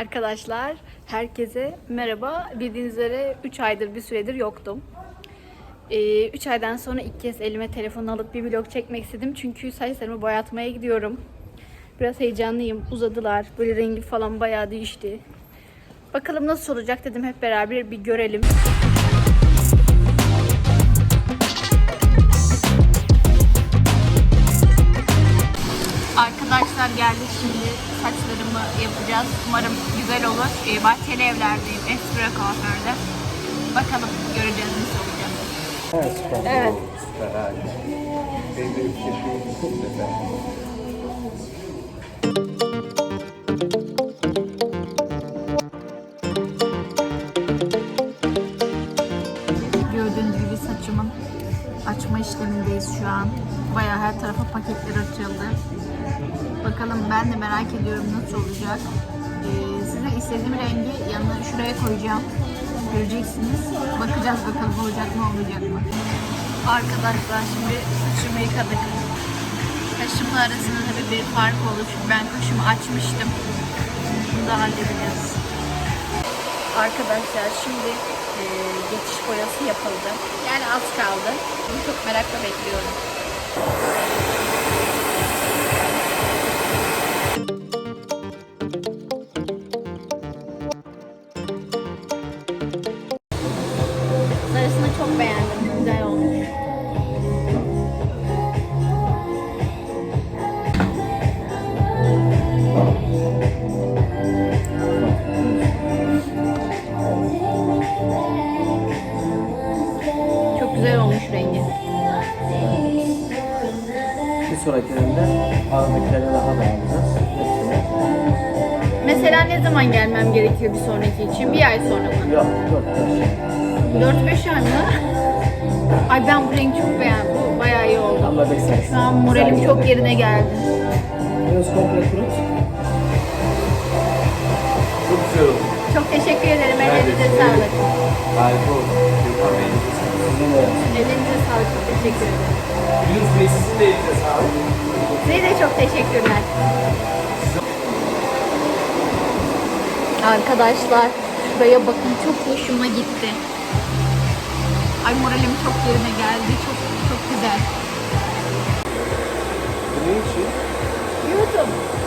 Arkadaşlar herkese merhaba. Bildiğiniz üzere 3 aydır bir süredir yoktum. 3 aydan sonra ilk kez elime telefon alıp bir vlog çekmek istedim. Çünkü saçlarımı boyatmaya gidiyorum. Biraz heyecanlıyım. Uzadılar. Böyle rengi falan bayağı değişti. Bakalım nasıl olacak dedim hep beraber bir görelim. Arkadaşlar geldik şimdi saçlarımı yapacağız. Umarım güzel olur. Ee, Bahçeli evlerdeyim. Estra kuaförde. Bakalım göreceğiz nasıl olacak. Evet. Gördüğünüz gibi saçımın açma işlemindeyiz şu an. Bayağı her tarafa paketler açıldı. Bakalım ben de merak ediyorum nasıl olacak. Ee, size istediğim rengi yanına şuraya koyacağım. Göreceksiniz. Bakacağız bakalım olacak mı olmayacak mı. Arkadaşlar şimdi saçımı yıkadık. Kaşımla arasında tabii bir fark oldu çünkü ben kaşımı açmıştım. Bunu da halledeceğiz. Arkadaşlar şimdi e, geçiş boyası yapıldı. Yani az kaldı. Bunu çok merakla bekliyorum. Sonrakilerinde ağırlıkları daha da. Mesela ne zaman gelmem gerekiyor bir sonraki için? Bir ay sonra mı? Yok, yok. 4-5 ay mı? Ay ben bu rengi çok beğendim. Bu bayağı iyi oldu. Ama beklersin. Şu an moralim çok yerine geldi. Biraz komple kurut. Çok güzel oldu. Çok teşekkür ederim. Teşekkür sağlık. Harika oldu. Gökhan Bey elinize sağlık. Teşekkür ederim. Yunus Bey sizin de elinize sağlık. Size de çok teşekkürler. Arkadaşlar şuraya bakın çok hoşuma gitti. Ay moralim çok yerine geldi. Çok çok güzel. Bu ne için? YouTube.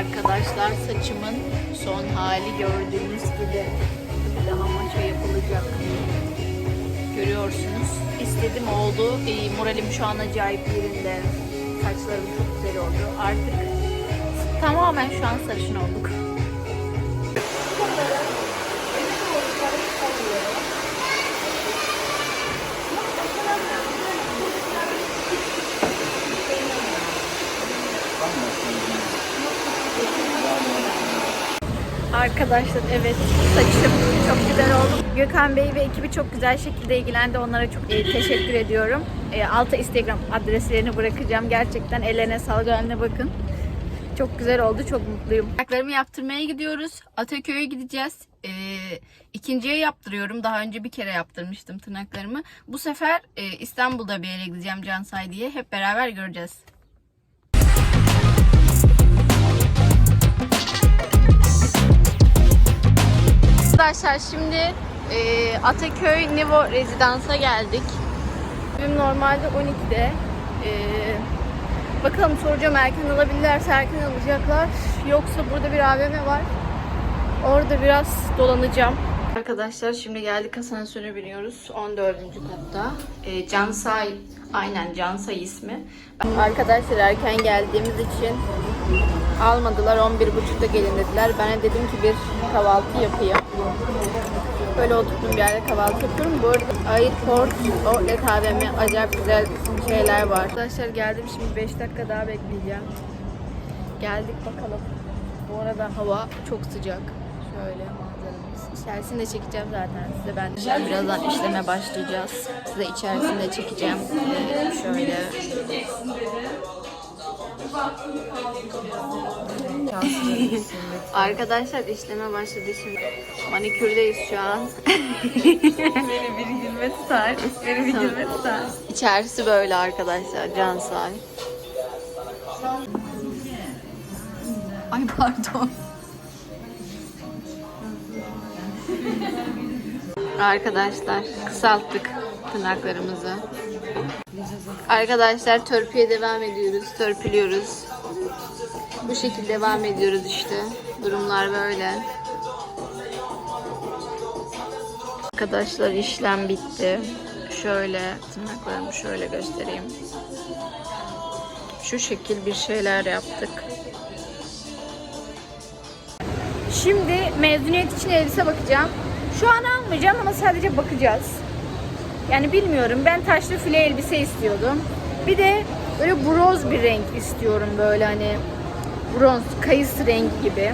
Arkadaşlar saçımın son hali gördüğünüz gibi daha maça yapılacak. Görüyorsunuz. İstedim oldu. Ee, moralim şu an acayip yerinde. Saçlarım çok güzel oldu. Artık tamamen şu an sarışın olduk. Arkadaşlar evet saçım çok güzel oldu. Gökhan Bey ve ekibi çok güzel şekilde ilgilendi. Onlara çok e, teşekkür ediyorum. E, alta Instagram adreslerini bırakacağım. Gerçekten ellerine sağlık haline bakın. Çok güzel oldu. Çok mutluyum. Ayaklarımı yaptırmaya gidiyoruz. Ataköy'e gideceğiz. E, ikinciye yaptırıyorum. Daha önce bir kere yaptırmıştım tırnaklarımı. Bu sefer e, İstanbul'da bir yere gideceğim Cansay diye. Hep beraber göreceğiz. Arkadaşlar şimdi e, Ataköy Nivo Rezidans'a geldik. Bugün normalde 12'de. E, bakalım soracağım erken alabilirlerse erken alacaklar. Yoksa burada bir AVM var. Orada biraz dolanacağım. Arkadaşlar şimdi geldik asansöre biniyoruz. 14. katta. E, Cansay, aynen Cansay ismi. Arkadaşlar erken geldiğimiz için almadılar. 11.30'da gelin dediler. Ben de dedim ki bir kahvaltı yapayım. Böyle oturduğum bir yerde kahvaltı yapıyorum. Bu arada Airport Outlet AVM acayip güzel şeyler var. Arkadaşlar geldim şimdi 5 dakika daha bekleyeceğim. Geldik bakalım. Bu arada hava çok sıcak. Şöyle manzaramız. Çekeceğim zaten size ben. Birazdan işleme başlayacağız. Size içerisini de çekeceğim. Şöyle Arkadaşlar işleme başladı şimdi. Manikürdeyiz şu an. Beni bir gülme tutar. Beni bir gülme tutar. İçerisi böyle arkadaşlar. Cansay. Ay pardon. Arkadaşlar kısalttık tırnaklarımızı. Arkadaşlar törpüye devam ediyoruz. Törpülüyoruz. Bu şekilde devam ediyoruz işte. Durumlar böyle. Arkadaşlar işlem bitti. Şöyle tırnaklarımı şöyle göstereyim. Şu şekil bir şeyler yaptık. Şimdi mezuniyet için elbise bakacağım. Şu an almayacağım ama sadece bakacağız. Yani bilmiyorum. Ben taşlı file elbise istiyordum. Bir de böyle broz bir renk istiyorum böyle hani bronz, kayısı rengi gibi.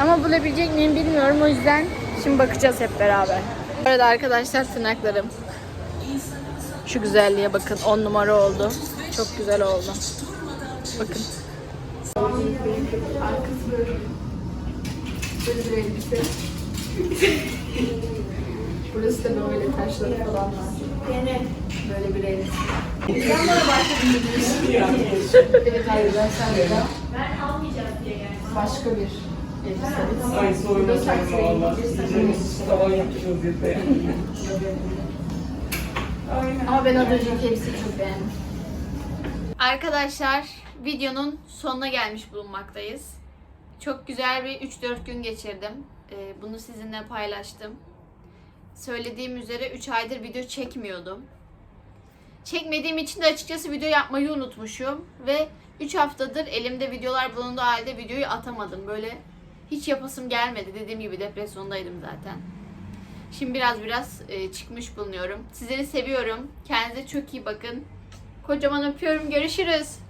Ama bulabilecek miyim bilmiyorum. O yüzden şimdi bakacağız hep beraber. Bu arada arkadaşlar tırnaklarım. Şu güzelliğe bakın. 10 numara oldu. Çok güzel oldu. Bakın. Burası da böyle taşları falan var. Böyle bir elbise. Ben bana başladım Evet hayır ben sen de Ben almayacağım diye geldim. Başka bir elbise. Ay sorun valla. Tavan yapmışız yeter. Ama ben az önceki çok beğendim. Arkadaşlar videonun sonuna gelmiş bulunmaktayız. Çok güzel bir 3-4 gün geçirdim. Ee, Bunu sizinle paylaştım. Söylediğim üzere 3 aydır video çekmiyordum. Çekmediğim için de açıkçası video yapmayı unutmuşum. Ve 3 haftadır elimde videolar bulunduğu halde videoyu atamadım. Böyle hiç yapasım gelmedi. Dediğim gibi depresyondaydım zaten. Şimdi biraz biraz e, çıkmış bulunuyorum. Sizleri seviyorum. Kendinize çok iyi bakın. Kocaman öpüyorum. Görüşürüz.